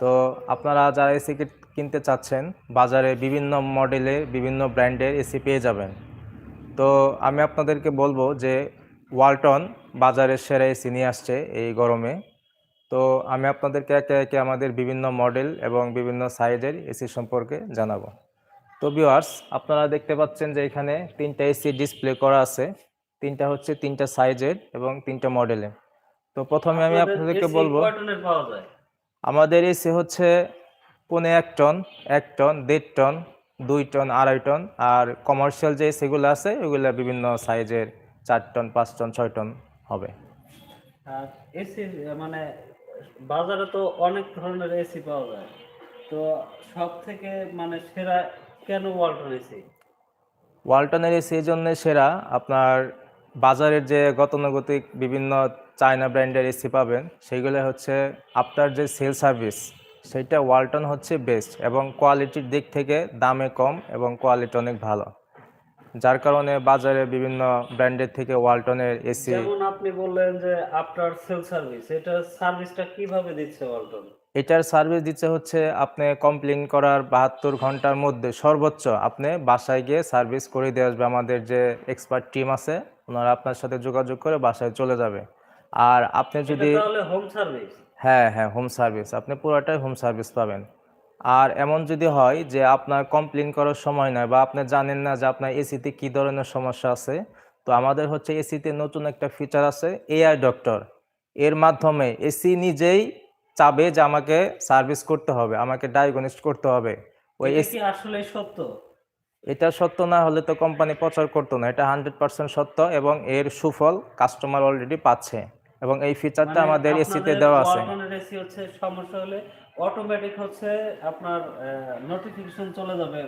তো আপনারা যারা এসি কিট কিনতে চাচ্ছেন বাজারে বিভিন্ন মডেলে বিভিন্ন ব্র্যান্ডের এসি পেয়ে যাবেন। তো আমি আপনাদেরকে বলব যে ওয়ালটন বাজারের সেরা এসি নিয়ে আসছে এই গরমে। তো আমি আপনাদেরকে একে একে আমাদের বিভিন্ন মডেল এবং বিভিন্ন সাইজের এসি সম্পর্কে জানাব। তো ভিউয়ার্স আপনারা দেখতে পাচ্ছেন যে এখানে তিনটা এসি ডিসপ্লে করা আছে। তিনটা হচ্ছে তিনটা সাইজের এবং তিনটা মডেলের তো প্রথমে আমি আপনাদেরকে বলব আমাদের এসি হচ্ছে পৌনে এক টন এক টন দেড় টন দুই টন আড়াই টন। আর কমার্শিয়াল যে এসিগুলো আছে ওগুলো বিভিন্ন সাইজের চার টন পাঁচ টন ছয় টন হবে। আর এসি মানে বাজারে তো অনেক ধরনের এসি পাওয়া যায়। তো সব থেকে মানে সেরা কেন ওয়ালটন এসি ওয়ালটনের এসি এই জন্য সেরা আপনার বাজারের যে গতানুগতিক বিভিন্ন চায়না ব্র্যান্ডের এসি পাবেন সেইগুলো হচ্ছে আপনার যে সেল সার্ভিস সেইটা ওয়ালটন হচ্ছে বেস্ট এবং কোয়ালিটির দিক থেকে দামে কম এবং কোয়ালিটি অনেক ভালো। যার কারণে বাজারে বিভিন্ন ব্র্যান্ডের থেকে ওয়ালটনের এসি যেমন আপনি বললেন যে আফটার সেল সার্ভিস এটা সার্ভিসটা কীভাবে দিচ্ছে ওয়ালটন? এটার সার্ভিস দিচ্ছে হচ্ছে আপনি কমপ্লেন করার বাহাত্তর ঘণ্টার মধ্যে সর্বোচ্চ আপনি বাসায় গিয়ে সার্ভিস করে দিয়ে আসবে। আমাদের যে এক্সপার্ট টিম আছে ওনারা আপনার সাথে যোগাযোগ করে বাসায় চলে যাবে। আর আপনি যদি হোম সার্ভিস হ্যাঁ হ্যাঁ হোম সার্ভিস আপনি পুরোটাই হোম সার্ভিস পাবেন। আর এমন যদি হয় যে আপনার কমপ্লেন করার সময় নয় বা আপনি জানেন না যে আপনার এসিতে কী ধরনের সমস্যা আছে তো আমাদের হচ্ছে এসিতে নতুন একটা ফিচার আছে এআই ডক্টর এর মাধ্যমে এসি নিজেই চাবে যে আমাকে সার্ভিস করতে হবে আমাকে ডায়াগনিস্ট করতে হবে। ওই এসি আসলে সত্য? এটা সত্য না হলে তো কোম্পানি প্রচার করতো না। এটা হান্ড্রেড পার্সেন্ট সত্য এবং এর সুফল কাস্টমার অলরেডি পাচ্ছে। এবং এই ফিচারটা মানে আমাদের এসিতে দেওয়া আছে। ওয়ালটনের এসি হচ্ছে সমস্যা হলে অটোমেটিক হচ্ছে আপনার নোটিফিকেশন চলে যাবে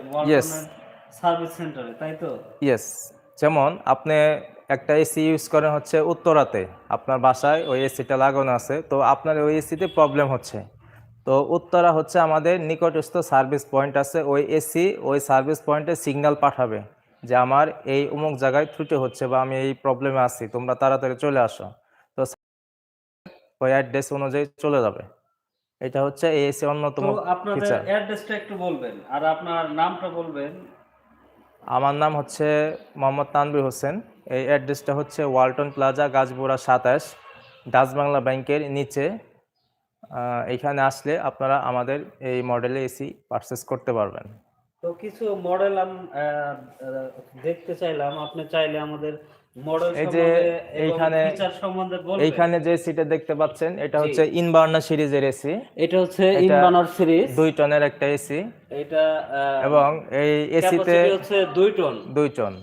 সার্ভিস সেন্টারে তাই তো? ইয়েস যেমন আপনি একটা এসি ইউজ করেন হচ্ছে উত্তরাতে। আপনার বাসায় ওই এসিটা লাগানো আছে। তো আপনার ওই এসিতে প্রবলেম হচ্ছে। তো উত্তরা হচ্ছে আমাদের নিকটস্থ সার্ভিস পয়েন্ট আছে ওই এসি ওই সার্ভিস পয়েন্টে সিগন্যাল পাঠাবে যে আমার এই অমুক জায়গায় ত্রুটি হচ্ছে বা আমি এই প্রবলেমে আছি তোমরা তাড়াতাড়ি চলে আসো। তো ওই অ্যাড্রেস অনুযায়ী চলে যাবে। এটা হচ্ছে এই এসি অন্যতম আপনাদের অ্যাড্রেসটা একটু বলবেন আর আপনার নামটা বলবেন। আমার নাম হচ্ছে মোহাম্মদ তানবির হোসেন এই অ্যাড্রেসটা হচ্ছে ওয়ালটন প্লাজা গাছবোড়া সাতাশ ডাচ বাংলা ব্যাংকের নিচে। আহ, এইখানে আসলে আপনারা আমাদের এই মডেলে এসি পারচেস করতে পারবেন। তো কিছু মডেল দেখতে চাইলাম। আপনি চাইলে আমাদের মডেল এই যে এইখানে- ফিচার সম্বন্ধে বলবেন। এইখানে যে সিটে দেখতে পাচ্ছেন এটা হচ্ছে ইনভার্না সিরিজের এসি এটা হচ্ছে ইনভানর সিরিজ। দুই টনের একটা এসি এটা এবং এই এসিতে হচ্ছে দুই টন। দুই টন।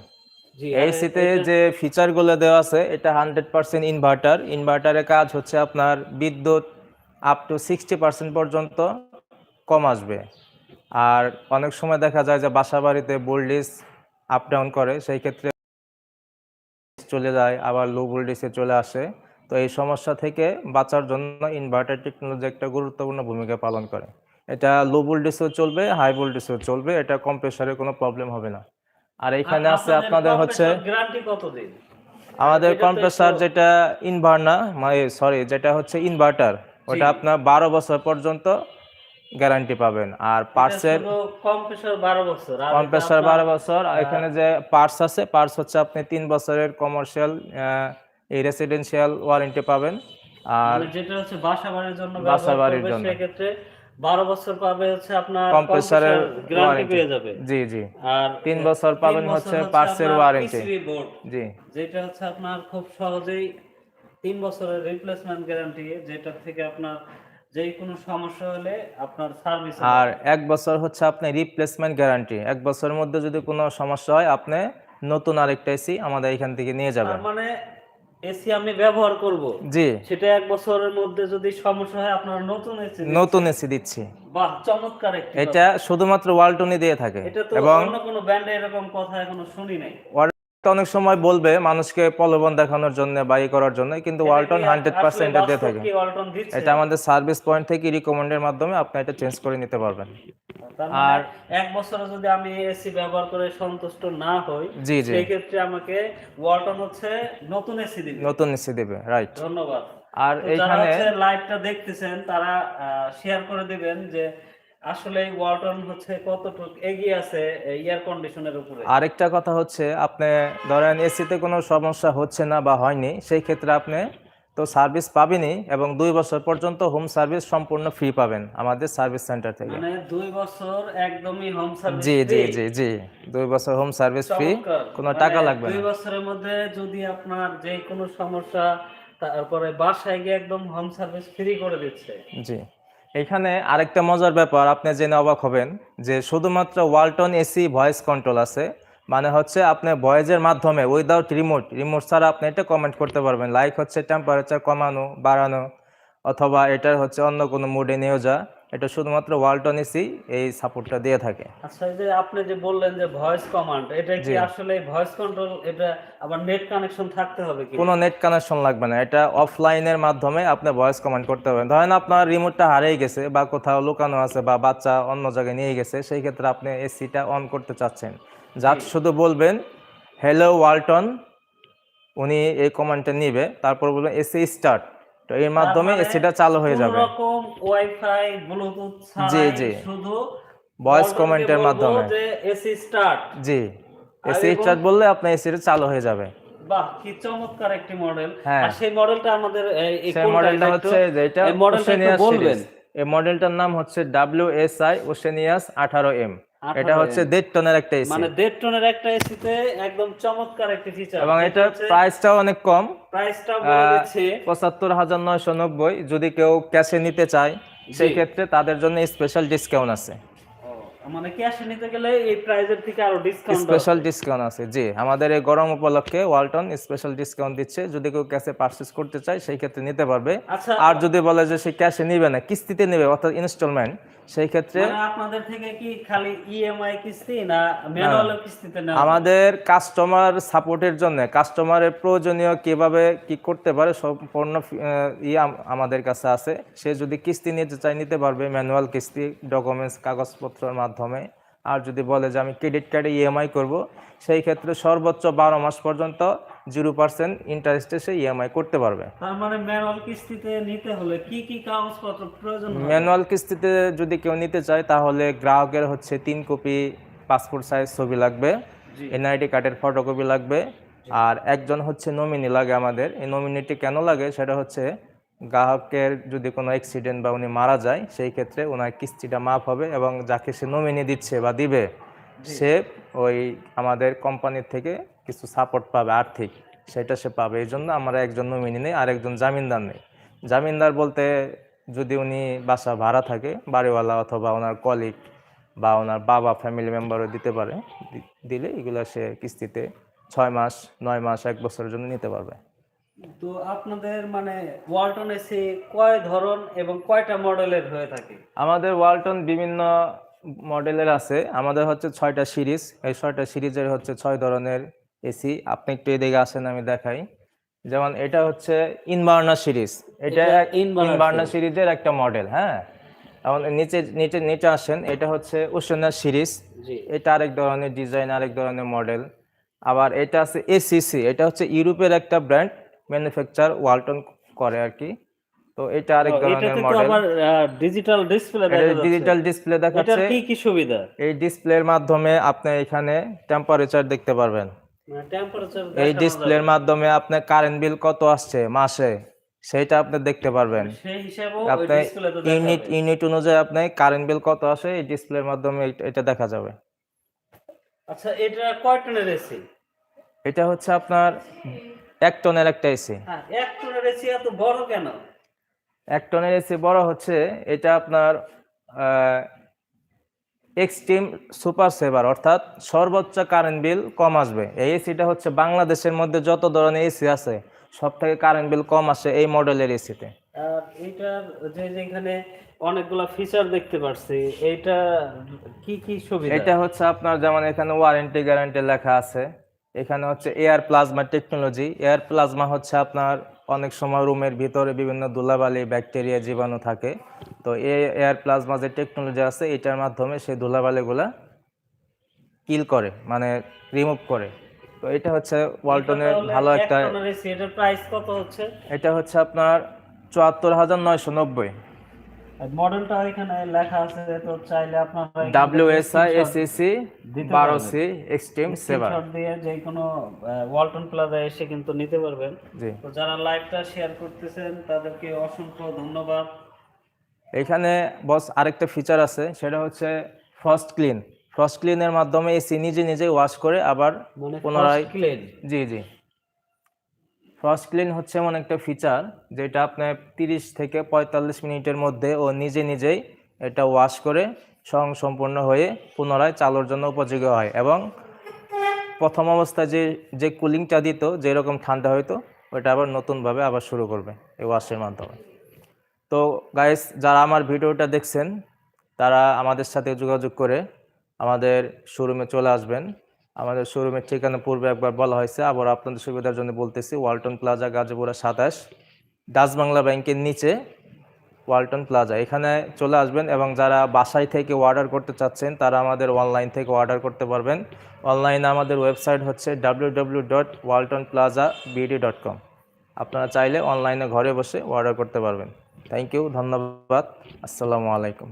জি এই আর সিতে এটা- যে ফিচারগুলো দেওয়া আছে এটা হান্ড্রেড পার্সেন্ট ইনভার্টার ইনভার্টারের কাজ হচ্ছে আপনার বিদ্যুৎ আপ টু সিক্সটি পার্সেন্ট পর্যন্ত কম আসবে। আর অনেক সময় দেখা যায় যে বাসা বাড়িতে ভোল্টেজ আপ ডাউন করে সেই ক্ষেত্রে চলে যায় আবার লো ভোল্টেজে চলে আসে। তো এই সমস্যা থেকে বাঁচার জন্য ইনভার্টার টেকনোলজি একটা গুরুত্বপূর্ণ ভূমিকা পালন করে। এটা লো ভোল্টেজেও চলবে হাই ভোল্টেজেও চলবে এটা কম্প্রেসারের কোনো প্রবলেম হবে না। আর এখানে আছে আপনাদের হচ্ছে আমাদের কম্প্রেসার যেটা ইনভার্না মানে সরি যেটা হচ্ছে ইনভার্টার ওটা আপনার বারো বছর পর্যন্ত গ্যারান্টি পাবেন। আর পার্টসের কম্প্রেসার বারো বছর এটা বারো বছর এখানে যে পার্টস আছে পার্টস হচ্ছে আপনি তিন বছরের কমার্শিয়াল এই রেসিডেন্সিয়াল ওয়ারেন্টি পাবেন। আর যেটা হচ্ছে বাসা বাড়ির জন্য বাসা বাড়ির জন্য। সেক্ষেত্রে বারো বছর পাবে হচ্ছে আপনার কম্প্রেসারের গ্যারান্টি পেয়ে যাবে। জি জি। আর তিন বছর পাবেন হচ্ছে বছর পার্টসের ওয়ারেন্টি জি। যেটা হচ্ছে আপনার খুব সহজেই তিন বছরের রিপ্লেসমেন্ট গ্যারান্টি যেটা থেকে আপনার যে কোনো সমস্যা হলে আপনার সার্ভিস আর এক বছর হচ্ছে আপনি রিপ্লেসমেন্ট গ্যারান্টি এক বছরের মধ্যে যদি কোনো সমস্যা হয় আপনি নতুন আরেকটা এসি আমাদের এখান থেকে নিয়ে যাবেন। মানে এসি আমি ব্যবহার করব। জি। সেটা এক বছরের মধ্যে যদি সমস্যা হয় আপনার নতুন এসি নতুন এসি দিচ্ছি। বাহ চমৎকার একটি এটা শুধুমাত্র ওয়ালটনি দিয়ে থাকে এটা তো এবং অন্য কোনো ব্র্যান্ডে এরকম কথা এখনও শুনি নাই। ওয়ালটন অনেক সময় বলবে মানুষকে প্রলোভন দেখানোর জন্য বা ই করার জন্য কিন্তু ওয়ালটন হান্ড্রেড পার্সেন্ট দিয়ে থাকে। এটা আমাদের সার্ভিস পয়েন্ট থেকে রিকমেন্ডের মাধ্যমে আপনি এটা চেঞ্জ করে নিতে পারবেন। মানে আর- এক বছরে যদি আমি এসি ব্যবহার করে সন্তুষ্ট না হই জি জি। সেই ক্ষেত্রে আমাকে ওয়ালটন হচ্ছে নতুন এসি দিবে। নতুন এসি দেবে রাইট ধন্যবাদ। আর তো এইখানে লাইভটা দেখতেছেন তারা শেয়ার করে দিবেন যে আসলে ওয়ালটন হচ্ছে কতটুকু এগিয়ে আছে এয়ার কন্ডিশনের উপরে? আরেকটা কথা হচ্ছে আপনি ধরেন এসিতে কোনো সমস্যা হচ্ছে না বা হয়নি সেই ক্ষেত্রে আপনি তো সার্ভিস পাবেনই এবং দুই বছর পর্যন্ত হোম সার্ভিস সম্পূর্ণ ফ্রি পাবেন আমাদের সার্ভিস সেন্টার থেকে। মানে দুই বছর একদমই হোম সার্ভিস জি জি জি জি দুই বছর হোম সার্ভিস ফ্রি কোনো টাকা লাগবে মানে দুই বছরের মধ্যে যদি আপনার যে কোনো সমস্যা তারপরে বাসায় গিয়ে একদম হোম সার্ভিস ফ্রি করে দিচ্ছে। জি। এখানে আরেকটা মজার ব্যাপার, আপনি জেনে অবাক হবেন যে শুধুমাত্র ওয়ালটন এসি ভয়েস কন্ট্রোল আছে মানে হচ্ছে আপনি ভয়েসের মাধ্যমে উইদাউট রিমোট রিমোট ছাড়া আপনি এটা কমেন্ট করতে পারবেন। লাইক হচ্ছে টেম্পারেচার কমানো, বাড়ানো, অথবা এটার হচ্ছে অন্য কোনো মুডে নিয়ে যা এটা শুধুমাত্র ওয়ালটন এসি এই সাপোর্টটা দিয়ে থাকে। আচ্ছা এই যে আপনি যে বললেন যে ভয়েস কমান্ড এটা কি আসলে ভয়েস কন্ট্রোল এটা আবার নেট কানেকশন থাকতে হবে কি? কোনো নেট কানেকশন লাগবে না এটা অফলাইনের মাধ্যমে আপনি ভয়েস কমান্ড করতে পারবেন। ধরেন আপনার রিমোটটা হারিয়ে গেছে বা কোথাও লুকানো আছে বা বাচ্চা অন্য জায়গায় নিয়ে গেছে সেই ক্ষেত্রে আপনি এসিটা অন করতে চাচ্ছেন। জাস্ট শুধু বলবেন হ্যালো ওয়ালটন উনি এই কমান্ডটা নিবে তারপর বলবেন এসি স্টার্ট। তো এর মাধ্যমে এসিটা চালু হয়ে যাবে রকম ওয়াইফাই ব্লুটুথ জি, জি। শুধু Walton-কে এর মাধ্যমে। এসি স্টার্ট জি এসি স্টার্ট বললে আপনার এসিটা চালু হয়ে যাবে বাহ কি চমৎকার একটি মডেল হ্যাঁ। আর সেই মডেলটা আমাদের এই? মডেলটা হচ্ছে একটু- যে এটা এই মডেলটা বলবেন এই মডেলটার নাম হচ্ছে ডাব্লিউ এস আই ওশেনিয়াস আঠারো এম 18M এটা হচ্ছে দেড় টনের একটা এসি। মানে দেড় টনের একটা এসিতে একদম চমৎকার একটি ফিচার এবং এটার প্রাইসটাও অনেক কম। প্রাইসটা বলে আহ, পঁচাত্তর হাজার নয়শো নব্বই। যদি কেউ ক্যাশে নিতে চায় সেই ক্ষেত্রে তাদের জন্য স্পেশাল ডিসকাউন্ট আছে। মানে ক্যাশে নিতে গেলে এই প্রাইজের থেকে আরও ডিসকাউন্ট স্পেশাল ডিসকাউন্ট আছে জি। আমাদের এই গরম উপলক্ষে ওয়ালটন স্পেশাল ডিসকাউন্ট দিচ্ছে। যদি কেউ ক্যাশে পারচেস করতে চায় সেই ক্ষেত্রে নিতে পারবে। আচ্ছা। আর যদি বলে যে সে ক্যাশে নিবে না কিস্তিতে নেবে অর্থাৎ ইনস্টলমেন্ট সেই ক্ষেত্রে মানে আপনাদের থেকে কি খালি ইএমআই কিস্তি না ম্যানুয়াল কিস্তিতে না আমাদের কাস্টমার সাপোর্টের জন্য কাস্টমারের প্রয়োজনীয় কীভাবে কি করতে পারে সম্পূর্ণ ই আমাদের কাছে আছে। সে যদি কিস্তি নিতে চাই নিতে পারবে ম্যানুয়াল কিস্তি ডকুমেন্টস কাগজপত্রের মাধ্যমে। আর যদি বলে যে আমি ক্রেডিট কার্ডে ইএমআই করব সেই ক্ষেত্রে সর্বোচ্চ বারো মাস পর্যন্ত জিরো পার্সেন্ট ইন্টারেস্টে সে ইএমআই করতে পারবে। তার মানে ম্যানুয়াল কিস্তিতে নিতে হলে কি কি কাগজপত্র প্রয়োজন? ম্যানুয়াল কিস্তিতে যদি কেউ নিতে চায় তাহলে গ্রাহকের হচ্ছে তিন কপি পাসপোর্ট সাইজ ছবি লাগবে এনআইডি কার্ডের ফটোকপি লাগবে আর একজন হচ্ছে নমিনি লাগে আমাদের। এই নমিনিটি কেন লাগে? সেটা হচ্ছে গ্রাহকের যদি কোনো অ্যাক্সিডেন্ট বা উনি মারা যায় সেই ক্ষেত্রে ওনার কিস্তিটা মাফ হবে এবং যাকে সে নমিনি দিচ্ছে বা দিবে সে ওই আমাদের কোম্পানির থেকে কিছু সাপোর্ট পাবে আর্থিক। সেটা সে পাবে। এই জন্য আমরা একজন নমিনি নেই আর একজন জামিনদার নেই। জামিনদার বলতে যদি উনি বাসা ভাড়া থাকে বাড়িওয়ালা অথবা ওনার কলিগ বা ওনার বাবা ফ্যামিলি মেম্বারও দিতে পারে দিলে এগুলো সে কিস্তিতে ছয় মাস নয় মাস এক বছরের জন্য নিতে পারবে। তো আপনাদের মানে ওয়ালটন এসি কয় ধরন এবং কয়টা মডেলের হয়ে থাকে? আমাদের ওয়ালটন বিভিন্ন মডেলের আছে। আমাদের হচ্ছে ছয়টা সিরিজ। এই ছয়টা সিরিজের হচ্ছে ছয় ধরনের এসি। আপনি একটু এদিকে আসেন আমি দেখাই। যেমন এটা হচ্ছে ইনভার্নার সিরিজ। এটা ইনভার্নার সিরিজের একটা মডেল হ্যাঁ? নিচে নিচে নিচে আসেন। এটা হচ্ছে ওশনার সিরিজ। এটা আরেক ধরনের ডিজাইন আরেক ধরনের মডেল। আবার এটা আছে এসিসি। এটা হচ্ছে ইউরোপের একটা ব্র্যান্ড। ম্যানুফ্যাকচার ওয়ালটন করে আর কি। তো এটা আরেক ধরনের মডেল আবার ডিজিটাল ডিসপ্লে দেখা যাচ্ছে। ডিজিটাল ডিসপ্লে দেখাচ্ছে কি কি সুবিধা? এই ডিসপ্লের মাধ্যমে আপনি এখানে টেম্পারেচার দেখতে পারবেন। টেম্পারেচার এই ডিসপ্লের মাধ্যমে আপনার কারেন্ট বিল কত আসছে মাসে সেটা আপনি দেখতে পারবেন। আপনি ইউনিট ইউনিট অনুযায়ী আপনি কারেন্ট বিল কত আসে এই ডিসপ্লের মাধ্যমে এটা- এটা দেখা যাবে। আচ্ছা এটা কয় টনের এসি? এটা হচ্ছে আপনার এক টনের একটা এসি। হ্যাঁ এক টনের এসি এত বড় কেন? এক টনের এসি বড় হচ্ছে এটা আপনার এক্সট্রিম সুপার সেভার অর্থাৎ সর্বোচ্চ কারেন্ট বিল কম আসবে। এই এসিটা হচ্ছে বাংলাদেশের মধ্যে যত ধরনের এসি আছে সব থেকে কারেন্ট বিল কম আসে এই মডেলের এসিতে আর এটার যে যেখানে অনেকগুলা ফিচার দেখতে পাচ্ছি এইটা কি কি সুবিধা? এটা হচ্ছে আপনার যেমন এখানে ওয়ারেন্টি গ্যারান্টি লেখা আছে। এখানে হচ্ছে air plasma technology. Air plasma হচ্ছে আপনার অনেক সময় রুমের ভিতরে বিভিন্ন ধুলাবালি ব্যাকটেরিয়া জীবাণু থাকে। তো এই এয়ার প্লাজমা যে টেকনোলজি আছে এটার মাধ্যমে সেই ধুলাবালিগুলা কিল করে মানে রিমুভ করে। তো এটা হচ্ছে ওয়ালটনের ভালো একটা টনের প্রাইস কত হচ্ছে? এটা হচ্ছে আপনার চুয়াত্তর হাজার নয়শো নব্বই। মডেলটা এখানে লেখা আছে তো চাইলে আপনারা এখান থেকে W S I screenshot S AC দিতে বারো পারবেন। সি এক্সট্রিম সেভার স্ক্রিনশট দিয়ে যে কোনো ওয়ালটন প্লাজা এসে কিন্তু নিতে পারবেন। তো যারা লাইভটা শেয়ার করতেছেন তাদেরকে অসংখ্য ধন্যবাদ। এখানে বস আরেকটা ফিচার আছে সেটা হচ্ছে ফ্রস্ট ক্লিন ফ্রস্ট ক্লিনের মাধ্যমে এসি নিজে নিজে ওয়াশ করে আবার মানে পুনরায় ক্লিন জি জি। ফ্রস্ট ক্লিন হচ্ছে এমন একটা ফিচার যেটা আপনার তিরিশ থেকে পঁয়তাল্লিশ মিনিটের মধ্যে ও নিজে নিজেই এটা ওয়াশ করে স্বয়ং সম্পূর্ণ হয়ে পুনরায় চালুর জন্য উপযোগী হয় এবং প্রথম অবস্থায় যে যে কুলিংটা দিত, যেরকম ঠান্ডা হইতো, ওটা আবার নতুনভাবে আবার শুরু করবে এই ওয়াশের মাধ্যমে। তো গাইস যারা আমার ভিডিওটা দেখছেন, তারা আমাদের সাথে যোগাযোগ করে আমাদের শোরুমে চলে আসবেন। আমাদের শোরুমের ঠিকানা পূর্বে একবার বলা হয়েছে, আবার আপনাদের সুবিধার জন্য বলতেছি ওয়ালটন প্লাজা গাজীপুরা সাতাশ, ডাচ বাংলা ব্যাংকের নিচে ওয়ালটন প্লাজা এখানে চলে আসবেন এবং যারা বাসায় থেকে অর্ডার করতে চাচ্ছেন, তারা আমাদের অনলাইন থেকে অর্ডার করতে পারবেন। অনলাইনে আমাদের ওয়েবসাইট হচ্ছে W dot Walton plaza BD dot com আপনারা চাইলে অনলাইনে ঘরে বসে অর্ডার করতে পারবেন। থ্যাংক ইউ ধন্যবাদ, আসসালামু আলাইকুম।